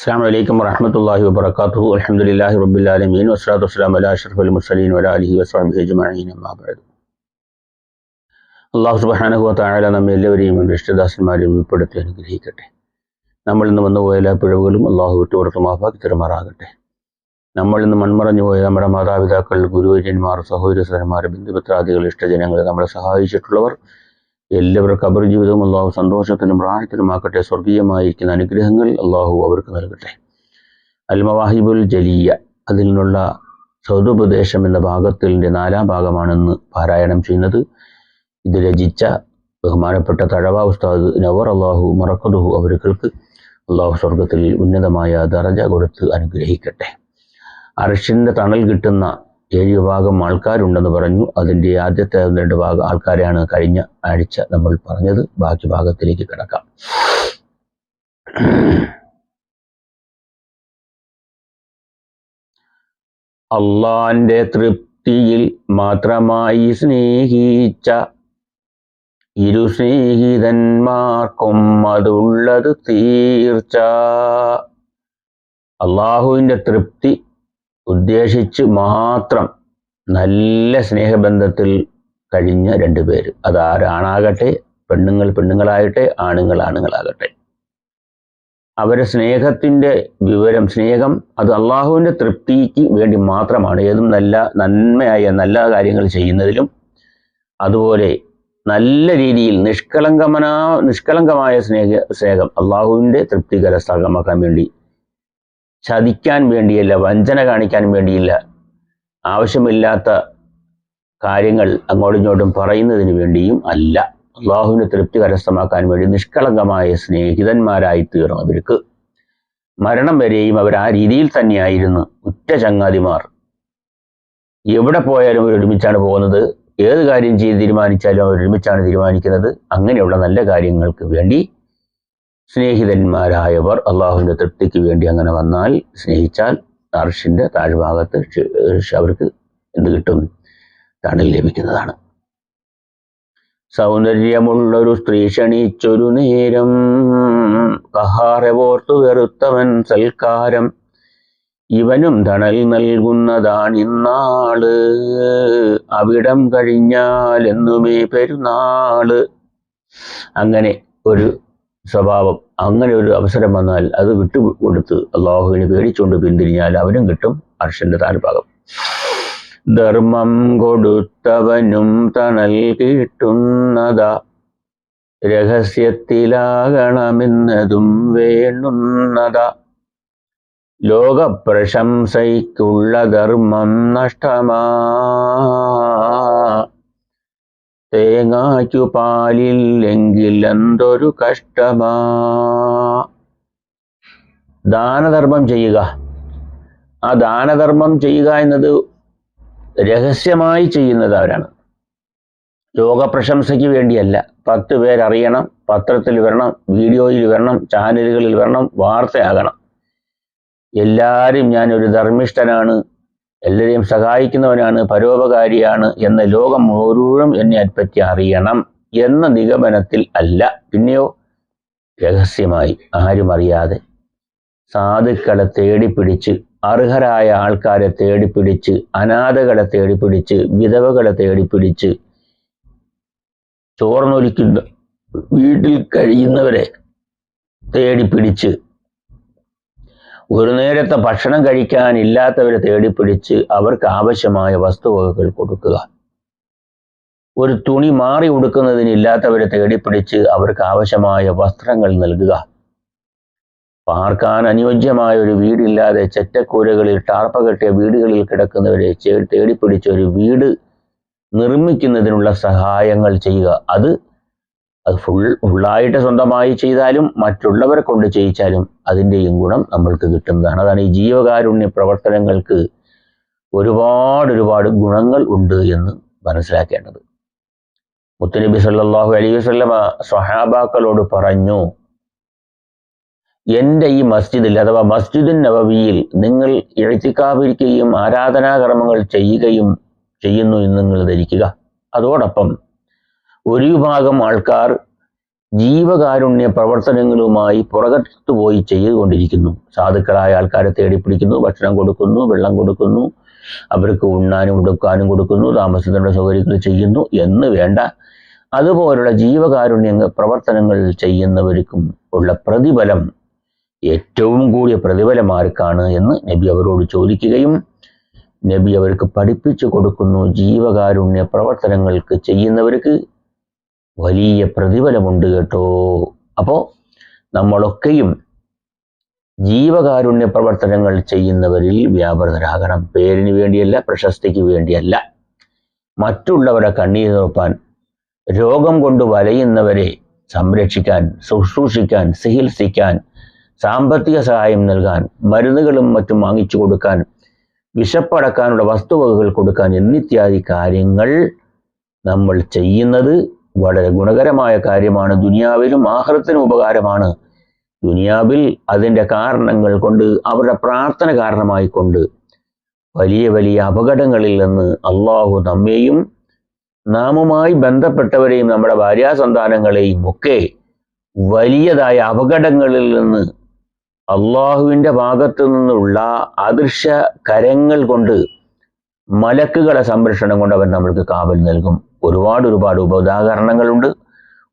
അസ്സാം വലൈക്കും വറഹമത്തല്ലാഹി വബർക്കാത്തു അലഹമുല്ലാഹി റബ്ബുലാലമീൻ വസ്ലാത്തു വസ്സലാം അല അഷ്റഫ് അൽ മുസലീൻ വല അലഹി വസ്ലാമി അജ്മഈൻ. അമ്മാ ബഅദ്. അള്ളാഹു സുബ്ഹാനഹു വ തആല നമ്മെ എല്ലാവരെയും അവന്റെ ഇഷ്ടദാസന്മാരെയും ഉൾപ്പെടുത്തി അനുഗ്രഹിക്കട്ടെ. നമ്മൾ ഇന്ന് വന്നുപോയ എല്ലാ പിഴവുകളും അള്ളാഹു വിട്ടുപുറത്ത് മാഫാക്കി തെരുമാറാകട്ടെ. നമ്മൾ ഇന്ന് മൺമറഞ്ഞു പോയ നമ്മുടെ മാതാപിതാക്കൾ ഗുരുവര്യന്മാർ സഹോദര സഹന്മാർ ബന്ധുമിത്രാദികൾ ഇഷ്ടജനങ്ങൾ നമ്മളെ സഹായിച്ചിട്ടുള്ളവർ എല്ലാവർക്കും കബർ ജീവിതവും അള്ളാഹു സന്തോഷത്തിനും റാഹത്തിനുമാക്കട്ടെ സ്വർഗീയമായിരിക്കുന്ന അനുഗ്രഹങ്ങൾ അള്ളാഹു അവർക്ക് നൽകട്ടെ. അൽമവാഹിബുൽ ജലിയ അതിൽ നിന്നുള്ള സൗദുപദേശം എന്ന ഭാഗത്തിന്റെ നാലാം ഭാഗമാണെന്ന് പാരായണം ചെയ്യുന്നത്. ഇത് രചിച്ച ബഹുമാനപ്പെട്ട തഴവ ഉസ്താദ് നവർ അള്ളാഹു മറക്കതുഹു അവർക്ക് അള്ളാഹു സ്വർഗത്തിൽ ഉന്നതമായ ദറജ കൊടുത്ത് അനുഗ്രഹിക്കട്ടെ. അർഷിന്റെ തണൽ കിട്ടുന്ന ഏഴ് വിഭാഗം ആൾക്കാരുണ്ടെന്ന് പറഞ്ഞു. അതിന്റെ ആദ്യത്തെ രണ്ട് ഭാഗം ആൾക്കാരെയാണ് കഴിഞ്ഞ ആഴ്ച നമ്മൾ പറഞ്ഞത്. ബാക്കി ഭാഗത്തിലേക്ക് കിടക്കാം. അള്ളാന്റെ തൃപ്തിയിൽ മാത്രമായി സ്നേഹിച്ച ഇരു സ്നേഹിതന്മാർക്കും അതുള്ളത് തീർച്ച. അള്ളാഹുവിന്റെ തൃപ്തി ഉദ്ദേശിച്ച് മാത്രം നല്ല സ്നേഹബന്ധത്തിൽ കഴിഞ്ഞ രണ്ടു പേര്. അത് ആരാണാകട്ടെ പെണ്ണുങ്ങൾ പെണ്ണുങ്ങളാകട്ടെ ആണുങ്ങൾ ആണുങ്ങളാകട്ടെ. അവരെ സ്നേഹത്തിന്റെ വിവരം സ്നേഹം അത് അള്ളാഹുവിന്റെ തൃപ്തിക്ക് വേണ്ടി മാത്രമാണ്. ഏതും നല്ല നന്മയായ നല്ല കാര്യങ്ങൾ ചെയ്യുന്നതിലും അതുപോലെ നല്ല രീതിയിൽ നിഷ്കളങ്കമനാ നിഷ്കളങ്കമായ സ്നേഹ സ്നേഹം അള്ളാഹുവിന്റെ തൃപ്തി കരസ്ഥാകമാക്കാൻ വേണ്ടി ചതിക്കാൻ വേണ്ടിയല്ല വഞ്ചന കാണിക്കാൻ വേണ്ടിയില്ല. ആവശ്യമില്ലാത്ത കാര്യങ്ങൾ അങ്ങോട്ടും ഇങ്ങോട്ടും പറയുന്നതിന് വേണ്ടിയും അല്ല. അള്ളാഹുവിനെ തൃപ്തി കരസ്ഥമാക്കാൻ വേണ്ടി നിഷ്കളങ്കമായ സ്നേഹിതന്മാരായി തീർന്നു അവർക്ക്. മരണം വരെയും അവർ ആ രീതിയിൽ തന്നെയായിരുന്നു ഉറ്റ ചങ്ങാതിമാർ. എവിടെ പോയാലും അവർ ഒരുമിച്ചാണ് പോകുന്നത്. ഏത് കാര്യം ചെയ്ത് തീരുമാനിച്ചാലും അവർ ഒരുമിച്ചാണ് തീരുമാനിക്കുന്നത്. അങ്ങനെയുള്ള നല്ല കാര്യങ്ങൾക്ക് വേണ്ടി സ്നേഹിതന്മാരായവർ അള്ളാഹുവിന്റെ തൃപ്തിക്ക് വേണ്ടി അങ്ങനെ വന്നാൽ സ്നേഹിച്ചാൽ അർഷിന്റെ താഴ്ഭാഗത്ത് അവർക്ക് എന്ത് കിട്ടും? തണൽ ലഭിക്കുന്നതാണ്. സൗന്ദര്യമുള്ളൊരു സ്ത്രീ ക്ഷണിച്ചൊരു നേരം കഹാറെ വെറുത്തവൻ സൽക്കാരം. ഇവനും തണൽ നൽകുന്നതാണിന്നാൾ അവിടം കഴിഞ്ഞാൽ എന്നുമേ പെരുന്നാൾ. അങ്ങനെ ഒരു സ്വഭാവം. അങ്ങനെ ഒരു അവസരം വന്നാൽ അത് വിട്ടു വിട്ടുകൊടുത്ത് അള്ളാഹുവിനെ പേടിച്ചുകൊണ്ട് പിന്തിരിഞ്ഞാൽ അവനും കിട്ടും അർഷന്റെ താൽഭാഗം ധർമ്മം കൊടുത്തവനും തണൽ കിട്ടുന്നതാ. രഹസ്യത്തിലാകണമെന്നതും വേണ്ടുന്നതാ. ലോകപ്രശംസയ്ക്കുള്ള ധർമ്മം നഷ്ടമാ. തേങ്ങായ്ക്കു പാലില്ലെങ്കിൽ എന്തൊരു കഷ്ടമാ. ദാനധർമ്മം ചെയ്യുക. ആ ദാനധർമ്മം ചെയ്യുക എന്നത് രഹസ്യമായി ചെയ്യുന്നത് അവരാണ് ലോകപ്രശംസയ്ക്ക് വേണ്ടിയല്ല. പത്ത് പേരറിയണം പത്രത്തിൽ വരണം വീഡിയോയിൽ വരണം ചാനലുകളിൽ വരണം വാർത്തയാകണം. എല്ലാവരും ഞാനൊരു ധർമ്മിഷ്ഠനാണ്. എല്ലാവരെയും സഹായിക്കുന്നവനാണ് പരോപകാരിയാണ് എന്ന ലോകം മുഴുവനും എന്നെ അതിപ്പറ്റി അറിയണം എന്ന നിഗമനത്തിൽ അല്ല. പിന്നെയോ രഹസ്യമായി ആരും അറിയാതെ സാധുക്കളെ തേടിപ്പിടിച്ച് അർഹരായ ആൾക്കാരെ തേടിപ്പിടിച്ച് അനാഥകളെ തേടിപ്പിടിച്ച് വിധവകളെ തേടിപ്പിടിച്ച് ചോർന്നൊലിക്കുന്ന വീട്ടിൽ കഴിയുന്നവരെ തേടിപ്പിടിച്ച് ഒരു നേരത്തെ ഭക്ഷണം കഴിക്കാനില്ലാത്തവരെ തേടിപ്പിടിച്ച് അവർക്ക് ആവശ്യമായ വസ്തുവകകൾ കൊടുക്കുക. ഒരു തുണി മാറി ഉടുക്കുന്നതിനില്ലാത്തവരെ തേടിപ്പിടിച്ച് അവർക്ക് ആവശ്യമായ വസ്ത്രങ്ങൾ നൽകുക. പാർക്കാൻ അനുയോജ്യമായ ഒരു വീടില്ലാതെ ചെറ്റക്കൂരകളിൽ ടാർപ്പ കെട്ടിയ വീടുകളിൽ കിടക്കുന്നവരെ തേടിപ്പിടിച്ച് ഒരു വീട് നിർമ്മിക്കുന്നതിനുള്ള സഹായങ്ങൾ ചെയ്യുക. അത് അത് ഫുൾ ഫുള്ളായിട്ട് സ്വന്തമായി ചെയ്താലും മറ്റുള്ളവരെ കൊണ്ട് ചെയ്യിച്ചാലും അതിന്റെയും ഗുണം നമ്മൾക്ക് കിട്ടുന്നതാണ്. അതാണ് ഈ ജീവകാരുണ്യ പ്രവർത്തനങ്ങൾക്ക് ഒരുപാട് ഒരുപാട് ഗുണങ്ങൾ ഉണ്ട് എന്ന് മനസ്സിലാക്കേണ്ടത്. മുത്തനബി സല്ലാഹു അലൈഹി വസ്ലമ സ്വഹാബാക്കളോട് പറഞ്ഞു എന്റെ ഈ മസ്ജിദിൽ അഥവാ മസ്ജിദുൻ നബവിയിൽ നിങ്ങൾ എഴുത്തിക്കാവിരിക്കുകയും ആരാധനാകർമ്മങ്ങൾ ചെയ്യുകയും ചെയ്യുന്നു എന്ന് നിങ്ങൾ ധരിക്കുക. അതോടൊപ്പം ഒരു വിഭാഗം ആൾക്കാർ ജീവകാരുണ്യ പ്രവർത്തനങ്ങളുമായി പുറകത്തു പോയി ചെയ്തുകൊണ്ടിരിക്കുന്നു. സാധുക്കളായ ആൾക്കാരെ തേടിപ്പിടിക്കുന്നു ഭക്ഷണം കൊടുക്കുന്നു വെള്ളം കൊടുക്കുന്നു അവർക്ക് ഉണ്ണാനും ഉടുക്കാനും കൊടുക്കുന്നു താമസത്തിനുള്ള സൗകര്യങ്ങൾ ചെയ്യുന്നു എന്ന് വേണ്ട. അതുപോലുള്ള ജീവകാരുണ്യ പ്രവർത്തനങ്ങൾ ചെയ്യുന്നവർക്കും ഉള്ള പ്രതിഫലം ഏറ്റവും കൂടിയ പ്രതിഫലം ആർക്കാണ് എന്ന് നബി അവരോട് ചോദിക്കുകയും നബി അവർക്ക് പഠിപ്പിച്ചു കൊടുക്കുന്നു ജീവകാരുണ്യ പ്രവർത്തനങ്ങൾക്ക് ചെയ്യുന്നവർക്ക് വലിയ പ്രതിഫലമുണ്ട് കേട്ടോ. അപ്പോൾ നമ്മളൊക്കെയും ജീവകാരുണ്യ പ്രവർത്തനങ്ങൾ ചെയ്യുന്നവരിൽ വ്യാപൃതരാകണം. പേരിന് വേണ്ടിയല്ല പ്രശസ്തിക്ക് വേണ്ടിയല്ല. മറ്റുള്ളവരെ കണ്ണീർ നോക്കാൻ രോഗം കൊണ്ട് വലയുന്നവരെ സംരക്ഷിക്കാൻ ശുശ്രൂഷിക്കാൻ ചികിത്സിക്കാൻ സാമ്പത്തിക സഹായം നൽകാൻ മരുന്നുകളും മറ്റും വാങ്ങിച്ചു കൊടുക്കാൻ വിശപ്പടക്കാനുള്ള വസ്തുവകകൾ കൊടുക്കാൻ എന്നിത്യാദി കാര്യങ്ങൾ നമ്മൾ ചെയ്യുന്നത് വളരെ ഗുണകരമായ കാര്യമാണ്. ദുനിയാവിലും ആഹ്റത്തിനും ഉപകാരമാണ്. ദുനിയാവിൽ അതിന്റെ കാരണങ്ങൾ കൊണ്ട് അവരുടെ പ്രാർത്ഥന കാരണമായി കൊണ്ട് വലിയ വലിയ അപകടങ്ങളിൽ നിന്ന് അള്ളാഹു നമ്മെയും നാമുമായി ബന്ധപ്പെട്ടവരെയും നമ്മുടെ ഭാര്യാസന്താനങ്ങളെയും ഒക്കെ വലിയതായ അപകടങ്ങളിൽ നിന്ന് അള്ളാഹുവിന്റെ ഭാഗത്തു നിന്നുള്ള അദൃശ്യ കരങ്ങൾ കൊണ്ട് മലക്കുകളെ സംരക്ഷണം കൊണ്ട് അവൻ നമ്മൾക്ക് കാവൽ നൽകും. ഒരുപാട് ഒരുപാട് ഉദാഹരണങ്ങളുണ്ട്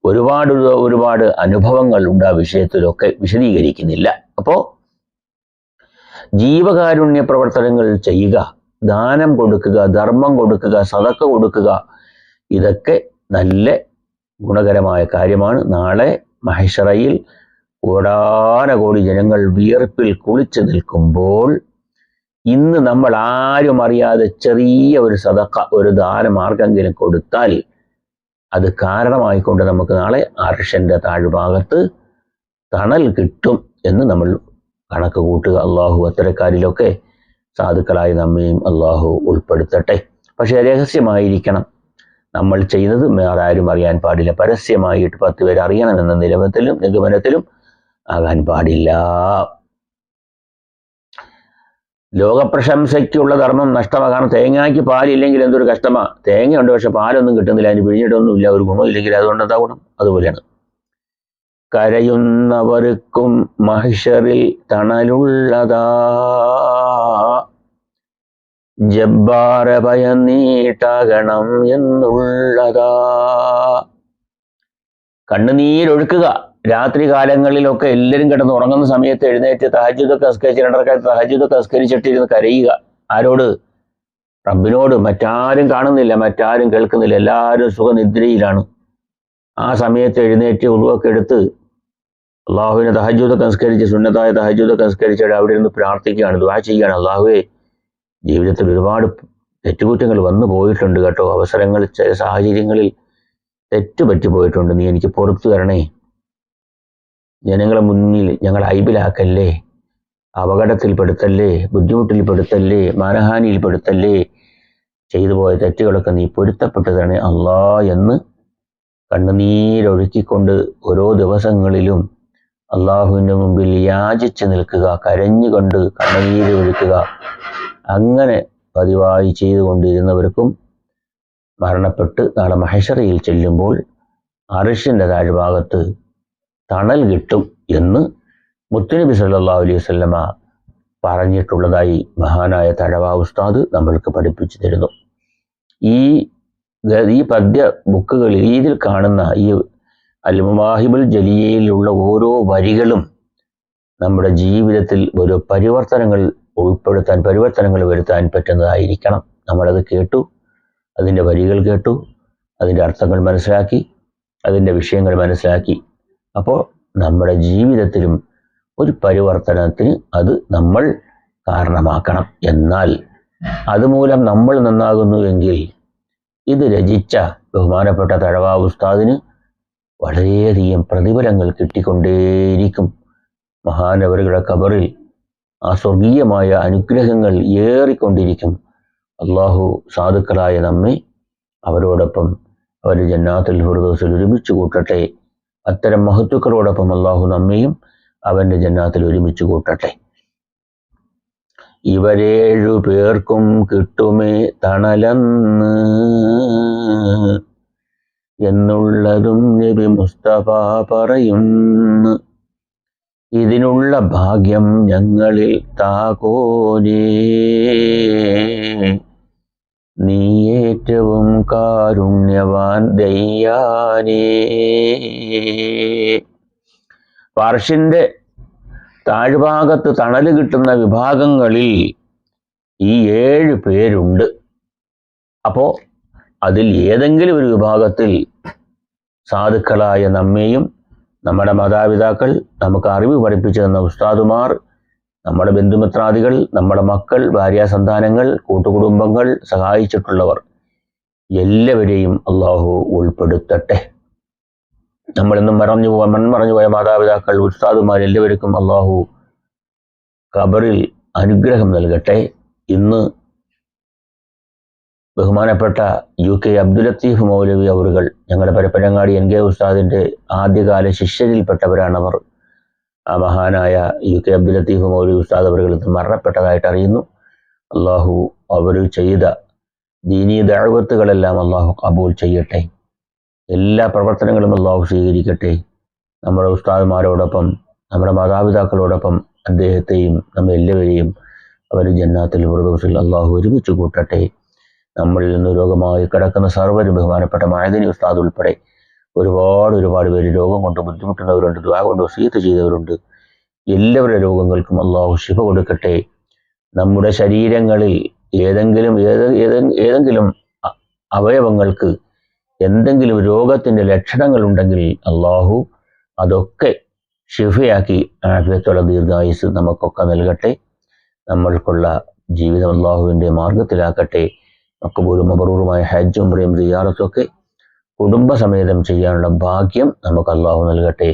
ഒരുപാട് ഒരുപാട് അനുഭവങ്ങൾ ഉണ്ട് ആ വിഷയത്തിലൊക്കെ വിശദീകരിക്കുന്നില്ല. അപ്പോൾ ജീവകാരുണ്യ പ്രവർത്തനങ്ങൾ ചെയ്യുക ദാനം കൊടുക്കുക ധർമ്മം കൊടുക്കുക സതക്ക കൊടുക്കുക ഇതൊക്കെ നല്ല ഗുണകരമായ കാര്യമാണ്. നാളെ മഹേശ്വറയിൽ കോടാനകോടി ജനങ്ങൾ വിയർപ്പിൽ കുളിച്ചു നിൽക്കുമ്പോൾ ഇന്ന് നമ്മൾ ആരും അറിയാതെ ചെറിയ ഒരു സതക്ക ഒരു ദാനമാർഗെങ്കിലും കൊടുത്താൽ അത് കാരണമായിക്കൊണ്ട് നമുക്ക് നാളെ അർഷന്റെ താഴ്ഭാഗത്ത് തണൽ കിട്ടും എന്ന് നമ്മൾ കണക്ക് കൂട്ടുക. അള്ളാഹു അത്തരക്കാരിലൊക്കെ സാധുക്കളായി നമ്മയും അള്ളാഹു ഉൾപ്പെടുത്തട്ടെ. പക്ഷേ രഹസ്യമായിരിക്കണം. നമ്മൾ ചെയ്തത് ആരും അറിയാൻ പാടില്ല. പരസ്യമായിട്ട് പത്ത് പേര് അറിയണമെന്ന നിലവത്തിലും നിഗമനത്തിലും ആകാൻ പാടില്ല. ലോകപ്രശംസയ്ക്കുള്ള ധർമ്മം നഷ്ടമാണ് കാരണം തേങ്ങയ്ക്ക് പാലില്ലെങ്കിൽ എന്തൊരു കഷ്ടമാണ് തേങ്ങയുണ്ട് പക്ഷെ പാലൊന്നും കിട്ടുന്നില്ല. അതിന് പിഴിഞ്ഞിട്ടൊന്നുമില്ല ഒരു ഗുണമില്ലെങ്കിൽ അതുകൊണ്ട് എന്താ ഗുണം അതുപോലെയാണ്. കരയുന്നവർക്കും മഹിഷറിൽ തണലുള്ളതാ. ജബ്ബാര ഭയന്നീട്ടകണം എന്നുള്ളതാ. കണ്ണുനീരൊഴുക്കുക. രാത്രി കാലങ്ങളിലൊക്കെ എല്ലാവരും കിടന്ന് ഉറങ്ങുന്ന സമയത്ത് എഴുന്നേറ്റ് തഹജുദൊക്കെ അസ്കരിച്ച് രണ്ടരക്കാലത്ത് തഹജുദൊക്കെ അസ്കരിച്ചിട്ടിരുന്ന് കരയുക. ആരോട്? റബ്ബിനോട്. മറ്റാരും കാണുന്നില്ല മറ്റാരും കേൾക്കുന്നില്ല. എല്ലാവരും സുഖനിദ്രയിലാണ്. ആ സമയത്ത് എഴുന്നേറ്റ് ഉളുവൊക്കെ എടുത്ത് അള്ളാഹുവിനെ തഹജുദൊക്കെ സംസ്കരിച്ച് സുന്നത്തായ തഹജുദൊക്കെ സംസ്കരിച്ച് അവിടെ ഇരുന്ന് പ്രാർത്ഥിക്കുകയാണ് ദുആ ചെയ്യുകയാണ്. അള്ളാഹുവെ ജീവിതത്തിൽ ഒരുപാട് തെറ്റുകുറ്റങ്ങൾ വന്നു പോയിട്ടുണ്ട് കേട്ടോ. അവസരങ്ങൾ ചില സാഹചര്യങ്ങളിൽ തെറ്റുപറ്റി പോയിട്ടുണ്ട് നീ എനിക്ക് പുറത്തു തരണേ. ജനങ്ങളെ മുന്നിൽ ഞങ്ങൾ അയബിലാക്കല്ലേ? അപകടത്തിൽപ്പെടുത്തല്ലേ? ബുദ്ധിമുട്ടിൽപ്പെടുത്തല്ലേ? മാനഹാനിയിൽപ്പെടുത്തല്ലേ? ചെയ്തു പോയ തെറ്റുകളൊക്കെ നീ പൊരുത്തപ്പെട്ടതാണ് അള്ളാ എന്ന് കണ്ണുനീരൊഴുക്കിക്കൊണ്ട് ഓരോ ദിവസങ്ങളിലും അള്ളാഹുവിന്റെ മുമ്പിൽ യാചിച്ച് നിൽക്കുക കരഞ്ഞുകൊണ്ട് കണ്ണുനീര് ഒഴുക്കുക അങ്ങനെ പതിവായി ചെയ്തുകൊണ്ടിരുന്നവർക്കും മരണപ്പെട്ട് നാളെ മഹേശ്വറിയിൽ ചെല്ലുമ്പോൾ അറിഷിന്റെ താഴ്ഭാഗത്ത് തണൽ കിട്ടും എന്ന് മുത്തുനബി സല്ലാ അലൈഹി വസല്ലമ പറഞ്ഞിട്ടുള്ളതായി മഹാനായ തഴവ ഉസ്താദ് നമ്മൾക്ക് പഠിപ്പിച്ചു തരുന്നു. ഈ ഈ പദ്യ ബുക്കുകളിൽ ഇതിൽ കാണുന്ന ഈ അൽ മുവാഹിബുൽ ജലിയയിലുള്ള ഓരോ വരികളും നമ്മുടെ ജീവിതത്തിൽ ഒരു പരിവർത്തനങ്ങൾ ഉൾപ്പെടുത്താൻ പരിവർത്തനങ്ങൾ വരുത്താൻ പറ്റുന്നതായിരിക്കണം. നമ്മളത് കേട്ടു അതിന്റെ വരികൾ കേട്ടു അതിന്റെ അർത്ഥങ്ങൾ മനസ്സിലാക്കി അതിന്റെ വിഷയങ്ങൾ മനസ്സിലാക്കി. അപ്പോൾ നമ്മുടെ ജീവിതത്തിലും ഒരു പരിവർത്തനത്തിന് അത് നമ്മൾ കാരണമാക്കണം. എന്നാൽ അതുമൂലം നമ്മൾ നന്നാകുന്നുവെങ്കിൽ ഇത് രചിച്ച ബഹുമാനപ്പെട്ട തഴവ ഉസ്താദിന് വളരെയധികം പ്രതിഫലങ്ങൾ കിട്ടിക്കൊണ്ടേയിരിക്കും. മഹാനവരുടെ കബറിൽ ആ സ്വർഗീയമായ അനുഗ്രഹങ്ങൾ ഏറിക്കൊണ്ടിരിക്കും. അള്ളാഹു സാധുക്കളായ നമ്മെ അവരോടൊപ്പം അവർ ജന്നാത്തിൽ ഹുർദോസിൽ ഒരുമിച്ച് കൂട്ടട്ടെ. അത്തരം മഹത്വക്കളോടൊപ്പം അള്ളാഹു നമ്മയും അവന്റെ ജന്നാത്തിൽ ഒരുമിച്ച് കൂട്ടട്ടെ. ഇവരേഴു പേർക്കും കിട്ടുമേ തണലെന്ന് എന്നുള്ളതും നബി മുസ്തഫ പറയുന്നു. ഇതിനുള്ള ഭാഗ്യം ഞങ്ങളിൽ താകോനേ നീ ഏറ്റവും കാരുണ്യവാൻ ദയ്യാനേ പാർഷിന്റെ താഴ്ഭാഗത്ത് തണൽ കിട്ടുന്ന വിഭാഗങ്ങളിൽ ഈ ഏഴ് പേരുണ്ട്. അപ്പോ അതിൽ ഏതെങ്കിലും ഒരു വിഭാഗത്തിൽ സാധുക്കളായ നമ്മെയും നമ്മുടെ മാതാപിതാക്കൾ നമുക്ക് അറിവ് പഠിപ്പിച്ചു തന്ന ഉസ്താദുമാർ നമ്മുടെ ബന്ധുമിത്രാദികൾ നമ്മുടെ മക്കൾ ഭാര്യാസന്താനങ്ങൾ കൂട്ടുകുടുംബങ്ങൾ സഹായിച്ചിട്ടുള്ളവർ എല്ലാവരെയും അള്ളാഹു ഉൾപ്പെടുത്തട്ടെ. നമ്മളിന്നും മറഞ്ഞു പോയ മൺമറഞ്ഞു പോയ മാതാപിതാക്കൾ ഉസ്താദുമാർ എല്ലാവർക്കും അള്ളാഹു ഖബറിൽ അനുഗ്രഹം നൽകട്ടെ. ഇന്ന് ബഹുമാനപ്പെട്ട യു കെ അബ്ദുൽ ലത്തീഫ് മൗലവി അവറുകൾ ഞങ്ങളുടെ പരപ്പനങ്ങാടി എൻ കെ ഉസ്താദിന്റെ ആദ്യകാല ശിഷ്യരിൽപ്പെട്ടവരാണവർ. ആ മഹാനായ യു കെ അബ്ദുൽ ലത്തീഫ് മൗലി ഉസ്താദ് അവർ മരണപ്പെട്ടതായിട്ട് അറിയുന്നു. അള്ളാഹു അവർ ചെയ്ത ദീനീ ദഴവത്തുകളെല്ലാം അള്ളാഹു കബൂൽ ചെയ്യട്ടെ. എല്ലാ പ്രവർത്തനങ്ങളും അള്ളാഹു സ്വീകരിക്കട്ടെ. നമ്മുടെ ഉസ്താദ്മാരോടൊപ്പം നമ്മുടെ മാതാപിതാക്കളോടൊപ്പം അദ്ദേഹത്തെയും നമ്മെ എല്ലാവരെയും അവർ ജന്നാത്തിൽ ഫിർദൗസിൽ അള്ളാഹു ഒരുമിച്ച് കൂട്ടട്ടെ. നമ്മളിൽ നിന്ന് രോഗമായി കിടക്കുന്ന സർവരും ബഹുമാനപ്പെട്ട മായതിനി ഉസ്താദ് ഉൾപ്പെടെ ഒരുപാട് ഒരുപാട് പേര് രോഗം കൊണ്ട് ബുദ്ധിമുട്ടുന്നവരുണ്ട് ദ്വാ കൊണ്ട് വസീത്ത് ചെയ്തവരുണ്ട്. എല്ലാവരുടെ രോഗങ്ങൾക്കും അള്ളാഹു ശിഫ കൊടുക്കട്ടെ. നമ്മുടെ ശരീരങ്ങളിൽ ഏതെങ്കിലും ഏത് ഏതെ- ഏതെങ്കിലും അവയവങ്ങൾക്ക് എന്തെങ്കിലും രോഗത്തിന്റെ ലക്ഷണങ്ങൾ ഉണ്ടെങ്കിൽ അള്ളാഹു അതൊക്കെ ഷിഫയാക്കി ആഫിയത്തുള്ള ദീർഘായുസ് നമുക്കൊക്കെ നൽകട്ടെ. നമ്മൾക്കുള്ള ജീവിതം അള്ളാഹുവിന്റെ മാർഗത്തിലാക്കട്ടെ. മക്കബൂലും മബറൂറുമായ ഹജ്ജും റിയാറത്തും സിയാറത്തൊക്കെ കുടുംബസമേതം ചെയ്യാനുള്ള ഭാഗ്യം നമുക്ക് അള്ളാഹു നൽകട്ടെ.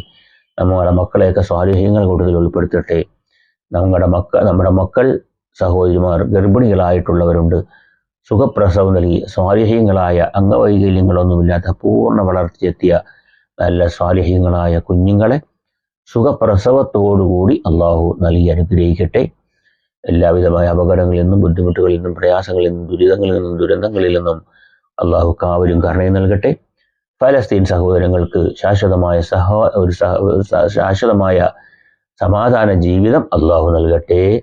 നമ്മുടെ മക്കളെയൊക്കെ സ്വാധീനങ്ങൾ കൂടുതൽ ഉൾപ്പെടുത്തട്ടെ നമ്മുടെ മക്ക നമ്മുടെ മക്കൾ സഹോദരിമാർ ഗർഭിണികളായിട്ടുള്ളവരുണ്ട്. സുഖപ്രസവം നൽകി സ്വാലിഹ്യങ്ങളായ അംഗവൈകല്യങ്ങളൊന്നുമില്ലാത്ത പൂർണ വളർച്ചയെത്തിയ നല്ല സ്വാലിഹ്യങ്ങളായ കുഞ്ഞുങ്ങളെ സുഖപ്രസവത്തോടുകൂടി അള്ളാഹു നൽകി അനുഗ്രഹിക്കട്ടെ. എല്ലാവിധമായ അപകടങ്ങളിൽ നിന്നും ബുദ്ധിമുട്ടുകളിൽ നിന്നും പ്രയാസങ്ങളിൽ നിന്നും ദുരിതങ്ങളിൽ നിന്നും ദുരന്തങ്ങളിൽ നിന്നും അള്ളാഹു കാവലും കരുണയും നൽകട്ടെ. ഫലസ്തീൻ സഹോദരങ്ങൾക്ക് ശാശ്വതമായ സഹ ഒരു ശാശ്വതമായ സമാധാന ജീവിതം അള്ളാഹു നൽകട്ടെ.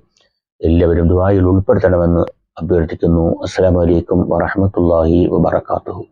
എല്ലാവരും ദുബായിൽ ഉൾപ്പെടുത്തണമെന്ന് അഭ്യർത്ഥിക്കുന്നു. അസ്സാം വലൈക്കും വറഹ്മത്തുള്ളാഹി വബറകാതുഹു.